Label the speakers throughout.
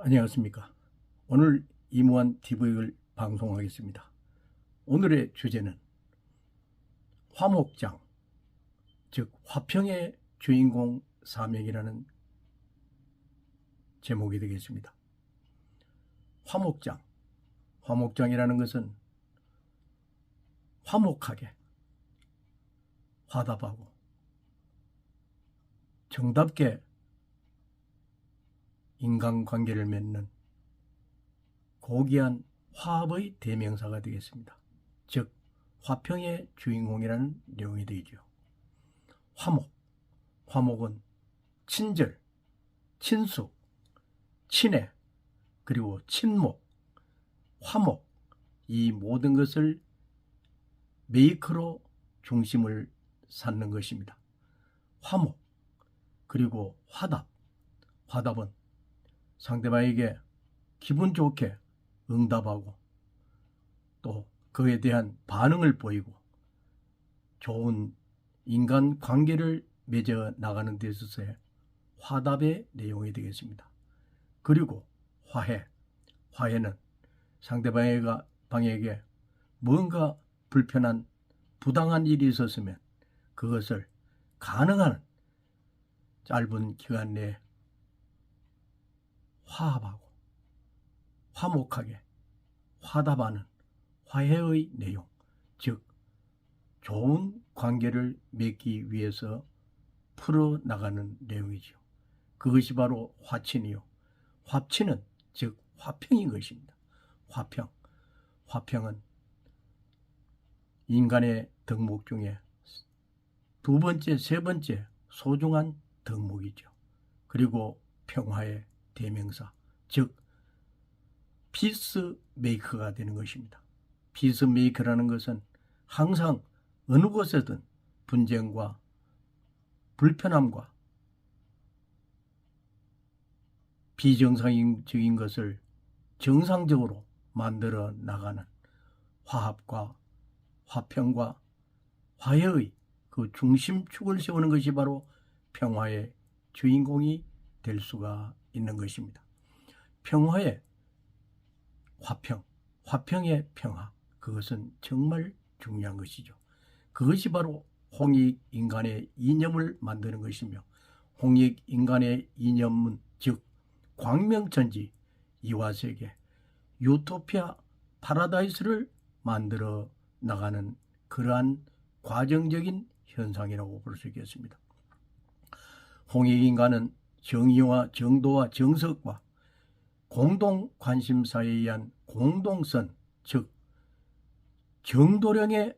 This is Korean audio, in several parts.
Speaker 1: 안녕하십니까. 오늘 이무한 TV를 방송하겠습니다. 오늘의 주제는 화목장, 즉 화평의 주인공 사명이라는 제목이 되겠습니다. 화목장, 화목장이라는 것은 화목하게, 화답하고, 정답게 인간관계를 맺는 고귀한 화합의 대명사가 되겠습니다. 즉 화평의 주인공이라는 내용이 되죠. 화목, 화목은 친절, 친숙, 친애, 그리고 친목, 화목 이 모든 것을 메이커로 중심을 삼는 것입니다. 화목, 그리고 화답, 화답은 상대방에게 기분 좋게 응답하고 또 그에 대한 반응을 보이고 좋은 인간 관계를 맺어 나가는 데 있어서의 화답의 내용이 되겠습니다. 그리고 화해. 화해는 상대방에게 방에게 뭔가 불편한 부당한 일이 있었으면 그것을 가능한 짧은 기간 내에 화합하고 화목하게 화답하는 화해의 내용, 즉 좋은 관계를 맺기 위해서 풀어 나가는 내용이죠. 그것이 바로 화친이요. 화친은 즉 화평인 것입니다. 화평. 화평은 인간의 덕목 중에 두 번째, 세 번째 소중한 덕목이죠. 그리고 평화의 대명사, 즉 피스 메이커가 되는 것입니다. 피스 메이커라는 것은 항상 어느 곳에든 분쟁과 불편함과 비정상적인 것을 정상적으로 만들어 나가는 화합과 화평과 화해의 그 중심축을 세우는 것이 바로 평화의 주인공이 될 수가 있는 것입니다. 평화의 화평, 화평의 평화, 그것은 정말 중요한 것이죠. 그것이 바로 홍익 인간의 이념을 만드는 것이며 홍익 인간의 이념은 즉 광명천지 이화 세계 유토피아 파라다이스를 만들어 나가는 그러한 과정적인 현상이라고 볼 수 있겠습니다. 홍익 인간은 정의와 정도와 정석과 공동 관심사에 의한 공동선, 즉 정도령의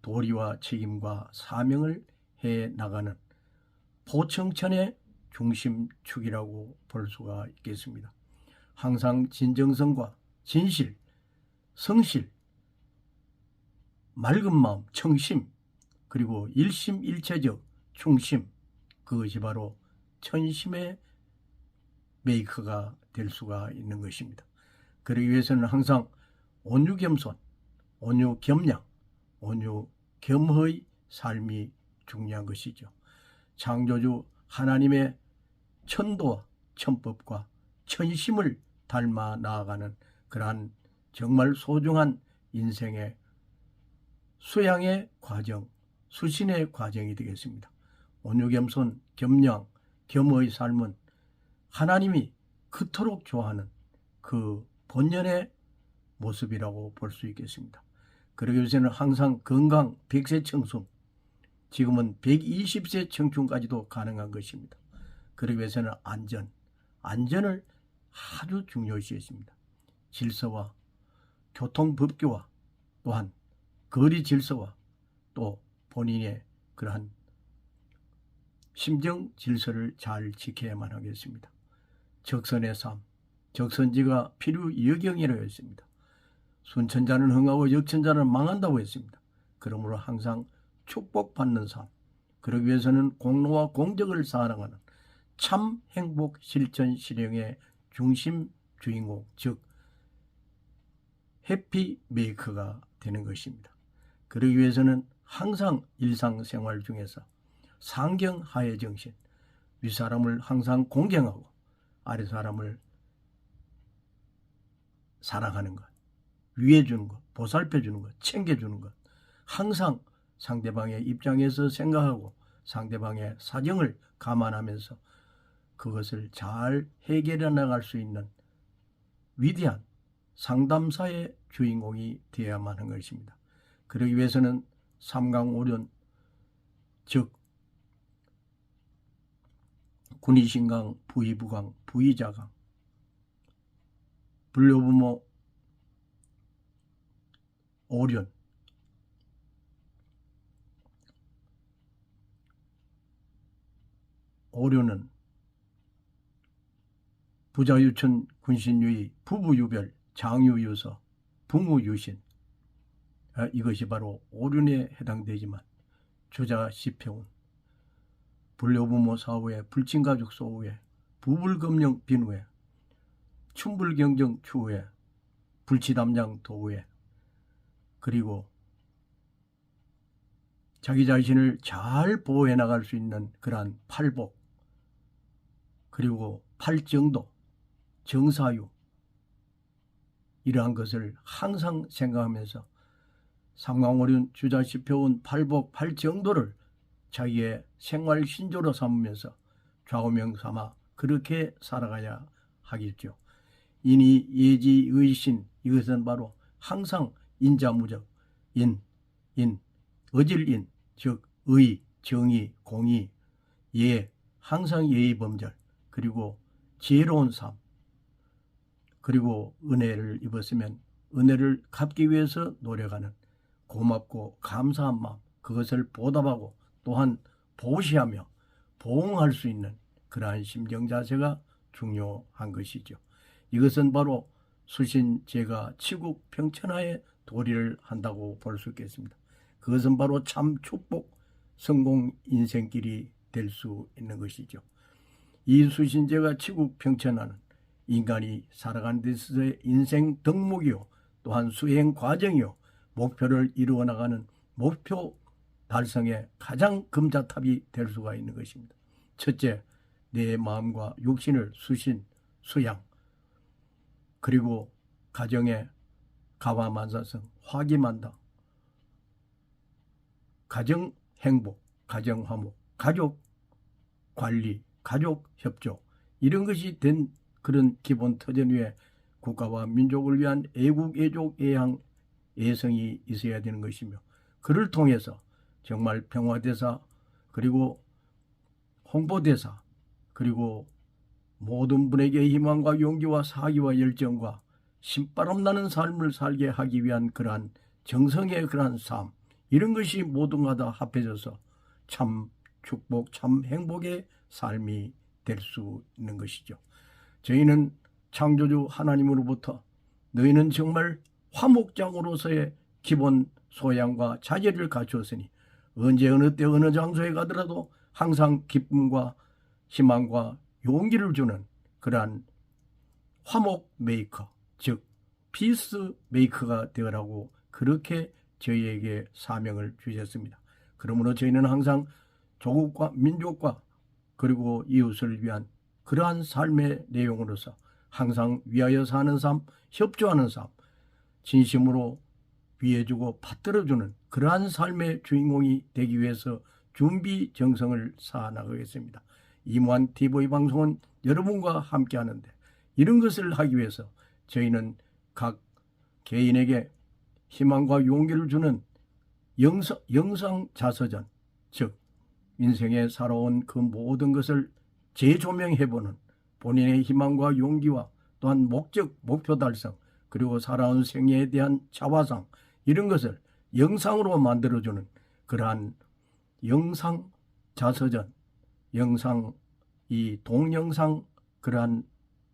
Speaker 1: 도리와 책임과 사명을 해 나가는 포청천의 중심축이라고 볼 수가 있겠습니다. 항상 진정성과 진실, 성실, 맑은 마음, 청심, 그리고 일심일체적 충심, 그것이 바로 천심의 메이커가 될 수가 있는 것입니다. 그러기 위해서는 항상 온유 겸손, 온유 겸양, 온유 겸허의 삶이 중요한 것이죠. 창조주 하나님의 천도와 천법과 천심을 닮아 나아가는 그러한 정말 소중한 인생의 수양의 과정, 수신의 과정이 되겠습니다. 온유 겸손, 겸양, 겸의 삶은 하나님이 그토록 좋아하는 그 본연의 모습이라고 볼 수 있겠습니다. 그러기 위해서는 항상 건강 100세 청춘, 지금은 120세 청춘까지도 가능한 것입니다. 그러기 위해서는 안전, 안전을 아주 중요시 했습니다. 질서와 교통법규와 또한 거리 질서와 또 본인의 그러한 심정 질서를 잘 지켜야만 하겠습니다. 적선의 삶, 적선지가 필요 여경이라고 했습니다. 순천자는 흥하고 역천자는 망한다고 했습니다. 그러므로 항상 축복받는 삶, 그러기 위해서는 공로와 공적을 쌓아나가는 참 행복 실천 실행의 중심 주인공, 즉 해피 메이커가 되는 것입니다. 그러기 위해서는 항상 일상생활 중에서 상경하의 정신, 윗사람을 항상 공경하고 아랫사람을 사랑하는 것, 위해 주는 것, 보살펴 주는 것, 챙겨 주는 것. 항상 상대방의 입장에서 생각하고 상대방의 사정을 감안하면서 그것을 잘 해결해 나갈 수 있는 위대한 상담사의 주인공이 되어야만 하는 것입니다. 그러기 위해서는 삼강오륜 즉 군의신강, 부의부강, 부의자강, 불교부모 오륜 오륜은 부자유천 군신유의 부부유별 장유유서 부무유신. 아, 이것이 바로 오륜에 해당되지만 주자 시평은 불교부모 사후에 불친가족 소후에 부불검령 빈후에 춘불경정 추후에 불치담장 도후에 그리고 자기 자신을 잘 보호해 나갈 수 있는 그러한 팔복 그리고 팔정도 정사유 이러한 것을 항상 생각하면서 삼강오륜 주자시표운 팔복 팔정도를 자기의 생활 신조로 삼으면서 좌우명 삼아 그렇게 살아가야 하겠죠. 이니 예지 의신 이것은 바로 항상 인자무적 인, 인, 어질인 즉 의, 정의, 공의, 예 항상 예의 범절 그리고 지혜로운 삶 그리고 은혜를 입었으면 은혜를 갚기 위해서 노력하는 고맙고 감사한 마음 그것을 보답하고 또한 보시하며 보응할 수 있는 그러한 심정 자세가 중요한 것이죠. 이것은 바로 수신 제가 치국 평천하에 도리를 한다고 볼 수 있겠습니다. 그것은 바로 참 축복 성공 인생길이 될 수 있는 것이죠. 이 수신제가 치국 평천하는 인간이 살아가는 데 있어서의 인생 덕목이요 또한 수행 과정이요 목표를 이루어 나가는 목표 달성의 가장 금자탑이 될 수가 있는 것입니다. 첫째, 내 마음과 육신을 수신, 수양, 그리고 가정의 가와만사성, 화기만다, 가정 행복, 가정 화목, 가족 관리, 가족 협조. 이런 것이 된 그런 기본 터전 위에 국가와 민족을 위한 애국, 애족, 애양, 애성이 있어야 되는 것이며 그를 통해서 정말 평화대사 그리고 홍보대사 그리고 모든 분에게 희망과 용기와 사기와 열정과 신바람 나는 삶을 살게 하기 위한 그러한 정성의 그러한 삶 이런 것이 모두가 다 합해져서 참 축복 참 행복의 삶이 될 수 있는 것이죠. 저희는 창조주 하나님으로부터 너희는 정말 화목장으로서의 기본 소양과 자제를 갖추었으니 언제 어느 때 어느 장소에 가더라도 항상 기쁨과 희망과 용기를 주는 그러한 화목 메이커 즉 피스 메이커가 되어라고 그렇게 저희에게 사명을 주셨습니다. 그러므로 저희는 항상 조국과 민족과 그리고 이웃을 위한 그러한 삶의 내용으로서 항상 위하여 사는 삶, 협조하는 삶, 진심으로 위해주고 받들어주는 그러한 삶의 주인공이 되기 위해서 준비 정성을 쌓아 나가겠습니다. 이무한 TV 방송은 여러분과 함께 하는데 이런 것을 하기 위해서 저희는 각 개인에게 희망과 용기를 주는 영상, 영상 자서전, 즉, 인생에 살아온 그 모든 것을 재조명해보는 본인의 희망과 용기와 또한 목적, 목표 달성, 그리고 살아온 생애에 대한 자화상, 이런 것을 영상으로 만들어주는 그러한 영상 자서전, 영상, 이 동영상 그러한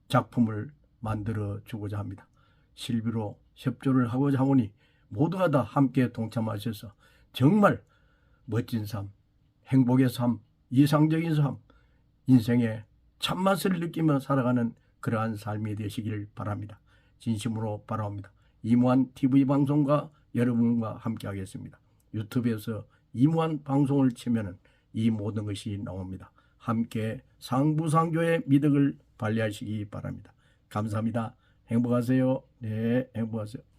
Speaker 1: 작품을 만들어 주고자 합니다. 실비로 협조를 하고자 하오니 모두가 다 함께 동참하셔서 정말 멋진 삶, 행복의 삶, 이상적인 삶, 인생의 참맛을 느끼며 살아가는 그러한 삶이 되시길 바랍니다. 진심으로 바라옵니다. 이무한 TV 방송과 여러분과 함께 하겠습니다. 유튜브에서 이무한 방송을 치면은 이 모든 것이 나옵니다. 함께 상부상조의 미덕을 발휘하시기 바랍니다. 감사합니다. 행복하세요. 네, 행복하세요.